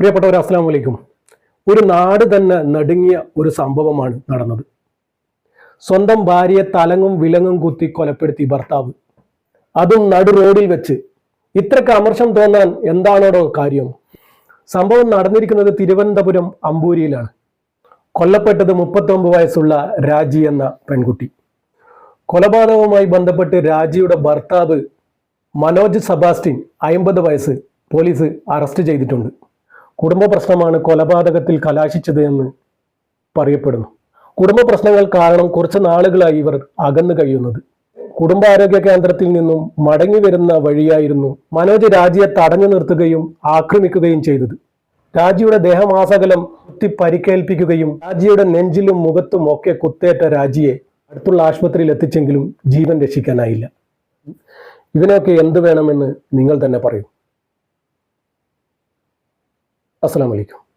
പ്രിയപ്പെട്ടവർ അസ്സാം വലൈക്കും ഒരു നാട് തന്നെ നടുങ്ങിയ ഒരു സംഭവമാണ് നടന്നത്. സ്വന്തം ഭാര്യയെ തലങ്ങും വിലങ്ങും കുത്തി കൊലപ്പെടുത്തി ഭർത്താവ്. അതും നടു റോഡിൽ വെച്ച്. ഇത്രക്ക് അമർഷം തോന്നാൻ എന്താണോടോ കാര്യം? സംഭവം നടന്നിരിക്കുന്നത് തിരുവനന്തപുരം അമ്പൂരിയിലാണ്. കൊല്ലപ്പെട്ടത് മുപ്പത്തൊമ്പത് വയസ്സുള്ള രാജി എന്ന പെൺകുട്ടി. കൊലപാതകവുമായി ബന്ധപ്പെട്ട് രാജിയുടെ ഭർത്താവ് മനോജ് സബാസ്റ്റിൻ അമ്പത് വയസ്സ് പോലീസ് അറസ്റ്റ് ചെയ്തിട്ടുണ്ട്. കുടുംബ പ്രശ്നമാണ് കൊലപാതകത്തിൽ കലാശിച്ചത് എന്ന് പറയപ്പെടുന്നു. കുടുംബ പ്രശ്നങ്ങൾ കാരണം കുറച്ച് നാളുകളായി ഇവർ അകന്നു കഴിയുന്നത്. കുടുംബാരോഗ്യ കേന്ദ്രത്തിൽ നിന്നും മടങ്ങി വരുന്ന വഴിയായിരുന്നു മനോജ് രാജിയെ തടഞ്ഞു നിർത്തുകയും ആക്രമിക്കുകയും ചെയ്തത്. രാജിയുടെ ദേഹമാസകലം കുത്തി പരിക്കേൽപ്പിക്കുകയും രാജിയുടെ നെഞ്ചിലും മുഖത്തും ഒക്കെ കുത്തേറ്റ രാജിയെ അടുത്തുള്ള ആശുപത്രിയിൽ എത്തിച്ചെങ്കിലും ജീവൻ രക്ഷിക്കാനായില്ല. ഇതിനൊക്കെ എന്ത് വേണമെന്ന് നിങ്ങൾ തന്നെ പറയൂ. আসসালামু আলাইকুম।